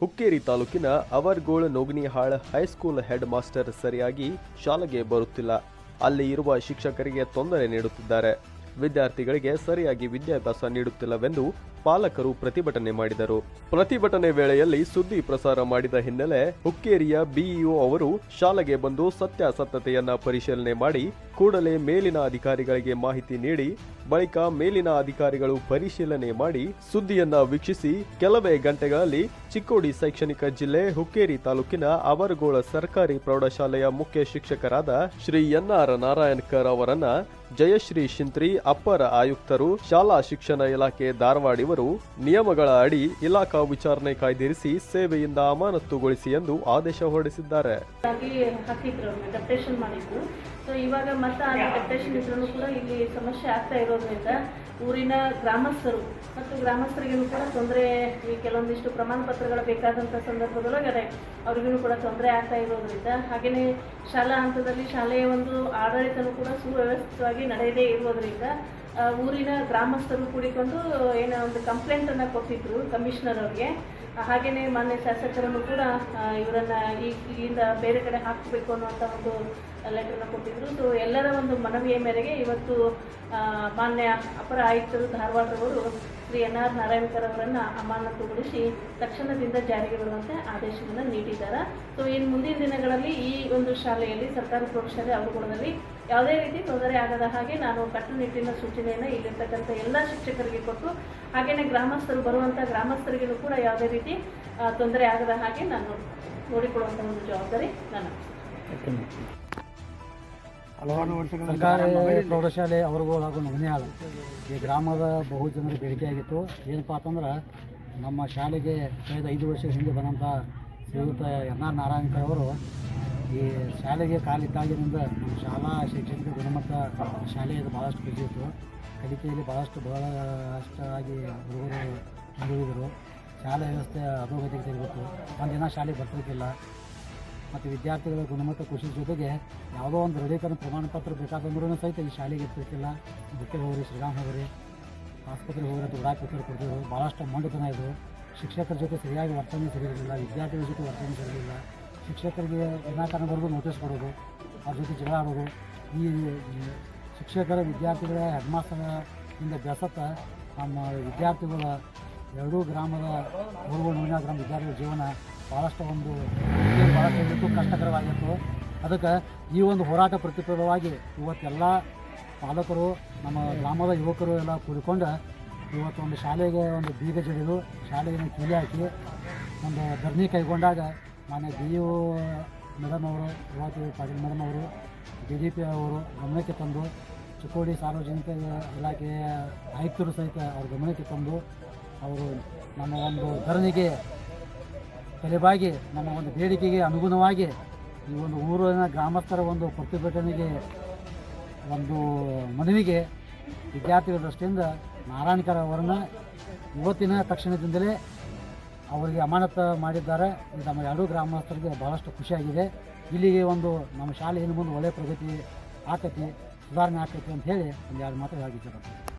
ಹುಕ್ಕೇರಿ ತಾಲೂಕಿನ Avargol Noganihal high school headmaster ಸರಿಯಾಗಿ ಶಾಲೆಗೆ ಬರುತ್ತಿಲ್ಲ. ಅಲ್ಲಿ ಇರುವ ಶಿಕ್ಷಕರಿಗೆ ತೊಂದರೆ ನೀಡುತ್ತಿದ್ದಾರೆ. ವಿದ್ಯಾರ್ಥಿಗಳಿಗೆ ಸರಿಯಾಗಿ ವಿದ್ಯಾಭ್ಯಾಸ ನೀಡುತ್ತಿಲ್ಲವೆಂದು ಪಾಲಕರು ಪ್ರತಿಭಟನೆ ಮಾಡಿದರು. ಪ್ರತಿಭಟನೆ ವೇಳೆಯಲ್ಲಿ ಸುದ್ದಿ ಪ್ರಸಾರ ಮಾಡಿದ ಹಿನ್ನೆಲೆ ಹುಕ್ಕೇರಿಯ ಬಿಇಒ ಅವರು ಶಾಲೆಗೆ ಬಂದು ಸತ್ಯಾಸತ್ಯತೆಯನ್ನ ಪರಿಶೀಲನೆ ಮಾಡಿ ಕೂಡಲೇ ಮೇಲಿನ ಅಧಿಕಾರಿಗಳಿಗೆ ಮಾಹಿತಿ ನೀಡಿ, ಬಳಿಕ ಮೇಲಿನ ಅಧಿಕಾರಿಗಳು ಪರಿಶೀಲನೆ ಮಾಡಿ ಸುದ್ದಿಯನ್ನ ವೀಕ್ಷಿಸಿ, ಕೆಲವೇ ಗಂಟೆಗಳಲ್ಲಿ ಚಿಕ್ಕೋಡಿ ಶೈಕ್ಷಣಿಕ ಜಿಲ್ಲೆ ಹುಕ್ಕೇರಿ ತಾಲೂಕಿನ ಅವರಗೋಳ ಸರ್ಕಾರಿ ಪ್ರೌಢಶಾಲೆಯ ಮುಖ್ಯ ಶಿಕ್ಷಕರಾದ ಶ್ರೀ ಎನ್ಆರ್ ನಾರಾಯಣಕರ್ ಅವರನ್ನ ಜಯಶ್ರೀ ಶಿಂತ್ರಿ, ಅಪ್ಪರ ಆಯುಕ್ತರು ಶಾಲಾ ಶಿಕ್ಷಣ ಇಲಾಖೆ ಧಾರವಾಡ ಇವರು ನಿಯಮಗಳ ಅಡಿ ಇಲಾಖಾ ವಿಚಾರಣೆ ಕಾಯ್ದಿರಿಸಿ ಸೇವೆಯಿಂದ ಅಮಾನತುಗೊಳಿಸಿ ಎಂದು ಆದೇಶ ಹೊರಡಿಸಿದ್ದಾರೆ. ಸೊ ಇವಾಗ ಮತ್ತೆ ಆ ಡೆಪ್ಟೇಷನ್ ಇದ್ರೂ ಕೂಡ ಇಲ್ಲಿ ಸಮಸ್ಯೆ ಆಗ್ತಾ ಇರೋದ್ರಿಂದ ಊರಿನ ಗ್ರಾಮಸ್ಥರು ಮತ್ತು ಗ್ರಾಮಸ್ಥರಿಗೂ ಕೂಡ ತೊಂದರೆ, ಈ ಕೆಲವೊಂದಿಷ್ಟು ಪ್ರಮಾಣ ಪತ್ರಗಳು ಬೇಕಾದಂಥ ಸಂದರ್ಭದೊಳಗಡೆ ಅವ್ರಿಗೂ ಕೂಡ ತೊಂದರೆ ಆಗ್ತಾ ಇರೋದ್ರಿಂದ ಹಾಗೆಯೇ ಶಾಲಾ ಹಂತದಲ್ಲಿ ಶಾಲೆಯ ಒಂದು ಆಡಳಿತನೂ ಕೂಡ ಸುವ್ಯವಸ್ಥಿತವಾಗಿ ನಡೆಯದೇ ಇರೋದ್ರಿಂದ ಊರಿನ ಗ್ರಾಮಸ್ಥರು ಕೂಡಿಕೊಂಡು, ಏನೋ ಒಂದು ಕಂಪ್ಲೇಂಟನ್ನು ಕೊಟ್ಟಿದ್ರು ಕಮಿಷನರ್ ಅವ್ರಿಗೆ. ಹಾಗೆಯೇ ಮಾನ್ಯ ಶಾಸಕರನ್ನು ಕೂಡ ಇವರನ್ನು ಇಲ್ಲಿಂದ ಬೇರೆ ಕಡೆ ಹಾಕಬೇಕು ಅನ್ನುವಂಥ ಒಂದು ಲೆಟರ್ನ ಕೊಟ್ಟಿದ್ರು. ಸೊ ಎಲ್ಲರ ಒಂದು ಮನವಿಯ ಮೇರೆಗೆ ಇವತ್ತು ಮಾನ್ಯ ಅಪರ ಆಯುಕ್ತರು ಧಾರವಾಡರವರು ಶ್ರೀ ಎನ್ ಆರ್ ನಾರಾಯಣಕರ್ ಅವರನ್ನು ಅಮಾನತುಗೊಳಿಸಿ ತಕ್ಷಣದಿಂದ ಜಾರಿಗೆ ಬರುವಂತೆ ಆದೇಶವನ್ನು ನೀಡಿದ್ದಾರೆ. ಸೊ ಇನ್ನು ಮುಂದಿನ ದಿನಗಳಲ್ಲಿ ಈ ಒಂದು ಶಾಲೆಯಲ್ಲಿ ಸರ್ಕಾರಿ ಪ್ರೌಢಶಾಲೆ ಅವರುಗಳಲ್ಲಿ ಯಾವುದೇ ರೀತಿ ತೊಂದರೆ ಆಗದ ಹಾಗೆ ನಾನು ಕಟ್ಟುನಿಟ್ಟಿನ ಸೂಚನೆಯನ್ನು ಇಲ್ಲಿರ್ತಕ್ಕಂಥ ಎಲ್ಲ ಶಿಕ್ಷಕರಿಗೆ ಕೊಟ್ಟು ಹಾಗೆಯೇ ಗ್ರಾಮಸ್ಥರು ಬರುವಂಥ ಗ್ರಾಮಸ್ಥರಿಗೂ ಕೂಡ ಯಾವುದೇ ರೀತಿ ತೊಂದರೆ ಆಗದ ಹಾಗೆ ನಾನು ನೋಡಿಕೊಳ್ಳುವಂಥ ಒಂದು ಜವಾಬ್ದಾರಿ ನನ್ನ. ಸರ್ಕಾರಿ ಪ್ರೌಢಶಾಲೆ ಅವ್ರಿಗೂ ಹಾಗೂ ನವನಿಯಾಳ ಈ ಗ್ರಾಮದ ಬಹು ಜನರ ಬೇಡಿಕೆ ಆಗಿತ್ತು. ಏನಪ್ಪಾ ಅಂತಂದ್ರೆ ನಮ್ಮ ಶಾಲೆಗೆ ಕಳೆದ ಐದು ವರ್ಷ ಹಿಂದೆ ಬಂದಂಥ ಶ್ರೀಯುತ ಎನ್ ಆರ್ ನಾರಾಯಣಕರ್ ಅವರು ಈ ಶಾಲೆಗೆ ಕಾಲಿದ್ದಾಗಿನಿಂದ ನಮ್ಮ ಶಾಲಾ ಶೈಕ್ಷಣಿಕ ಗುಣಮಟ್ಟ ಶಾಲೆಯಲ್ಲಿ ಭಾಳಷ್ಟು ಕುಸಿಯಿತು ಕಲಿಕೆಯಲ್ಲಿ ಭಾಳಷ್ಟು ಬಹಳಷ್ಟಾಗಿ ಹುಡುಗರು ಹಿಂದುಳಿದರು ಶಾಲೆ ವ್ಯವಸ್ಥೆ ಅಧೋಗತಿಗೆ ಒಂದು ಒಂದಿನ ಶಾಲೆಗೆ ಬರ್ತಿರ್ಲಿಲ್ಲ. ಮತ್ತು ವಿದ್ಯಾರ್ಥಿಗಳ ಗುಣಮಟ್ಟ ಕೃಷಿ ಜೊತೆಗೆ ಯಾವುದೋ ಒಂದು ದೃಢೀಕರಣ ಪ್ರಮಾಣ ಪತ್ರ ಬೇಕಾದಂದ್ರೂ ಸಹಿತ ಈ ಶಾಲೆಗೆ ಇರ್ತಿರ್ತಿಲ್ಲ. ಬುಕ್ಕೆ ಹೋಗ್ರಿ ಶ್ರೀರಾಮ್ ಹೋಗ್ರಿ ಆಸ್ಪತ್ರೆಗೆ ಹೋಗ್ರಿ ಉಡಾಕಿ ಉತ್ತರ ಕೊಡ್ತಿದ್ರು. ಭಾಳಷ್ಟು ಮಂಡತನ ಇದು. ಶಿಕ್ಷಕರ ಜೊತೆ ಸರಿಯಾಗಿ ವರ್ತನೆ ಸರಿಯಿರಲಿಲ್ಲ ವಿದ್ಯಾರ್ಥಿಗಳ ಜೊತೆ ವರ್ತನೆ ಸಿಗಲಿಲ್ಲ ಶಿಕ್ಷಕರಿಗೆ ವಿನಾಕಾರಣವರೆಗೂ ನೋಟಿಸ್ ಕೊಡೋದು, ಅವ್ರ ಜೊತೆ ಜಗಳ ಆಡೋದು. ಈ ಶಿಕ್ಷಕರ, ವಿದ್ಯಾರ್ಥಿಗಳ ಹೆಡ್ಮಾಸ್ಟರ್ ಇಂದ ಬೆಸತ್ತ ನಮ್ಮ ವಿದ್ಯಾರ್ಥಿಗಳ ಎರಡೂ ಗ್ರಾಮದ ಹುಡುಗರು ನೂರಿನ ಗ್ರಾಮ ವಿದ್ಯಾರ್ಥಿಗಳ ಜೀವನ ಭಾಳಷ್ಟು ಒಂದು ಭಾಳಷ್ಟು ಕಷ್ಟಕರವಾಗಿತ್ತು. ಅದಕ್ಕೆ ಈ ಒಂದು ಹೋರಾಟ ಪ್ರತಿಫಲವಾಗಿ ಇವತ್ತೆಲ್ಲ ಪಾಲಕರು, ನಮ್ಮ ಗ್ರಾಮದ ಯುವಕರು ಎಲ್ಲ ಕೂಡಿಕೊಂಡು ಇವತ್ತು ಒಂದು ಶಾಲೆಗೆ ಒಂದು ಬೀಗ ಜಡಿದು ಶಾಲೆಯನ್ನು ಕೀಲಿ ಹಾಕಿ ಒಂದು ಧರಣಿ ಕೈಗೊಂಡಾಗ ಮಾನ್ಯ ಬಿ ಯು ಮೇಡಮ್ ಅವರು, ಯುವತಿ ಪಾಟೀಲ್ ಮೇಡಮ್ ಅವರು, ಡಿ ಡಿ ಪಿ ಅವರು ಗಮನಕ್ಕೆ ತಂದು, ಚಿಕ್ಕೋಡಿ ಸಾರ್ವಜನಿಕ ಇಲಾಖೆಯ ಆಯುಕ್ತರು ಸಹಿತ ಅವ್ರ ಗಮನಕ್ಕೆ ತಂದು, ಅವರು ನಮ್ಮ ಒಂದು ಧರಣಿಗೆ ತಲೆಬಾಗಿ ನಮ್ಮ ಒಂದು ಬೇಡಿಕೆಗೆ ಅನುಗುಣವಾಗಿ ಈ ಒಂದು ಊರಿನ ಗ್ರಾಮಸ್ಥರ ಒಂದು ಪ್ರತಿಭಟನೆಗೆ ಒಂದು ಮನವಿಗೆ ವಿದ್ಯಾರ್ಥಿಗಳ ದೃಷ್ಟಿಯಿಂದ ನಾರಾಯಣಕರ ಅವರನ್ನು ಇವತ್ತಿನ ತಕ್ಷಣದಿಂದಲೇ ಅವರಿಗೆ ಅಮಾನತ ಮಾಡಿದ್ದಾರೆ. ನಮ್ಮ ಎರಡೂ ಗ್ರಾಮಸ್ಥರಿಗೆ ಭಾಳಷ್ಟು ಖುಷಿಯಾಗಿದೆ. ಇಲ್ಲಿಗೆ ಒಂದು ನಮ್ಮ ಶಾಲೆ ಇನ್ನು ಮುಂದೆ ಒಳ್ಳೆಯ ಪ್ರಗತಿ ಆಕತಿ ಸುಧಾರಣೆ ಆಕತಿ ಅಂತ ಹೇಳಿ ಒಂದು ಎರಡು ಮಾತು ಇಷ್ಟಪಡ್ತೀನಿ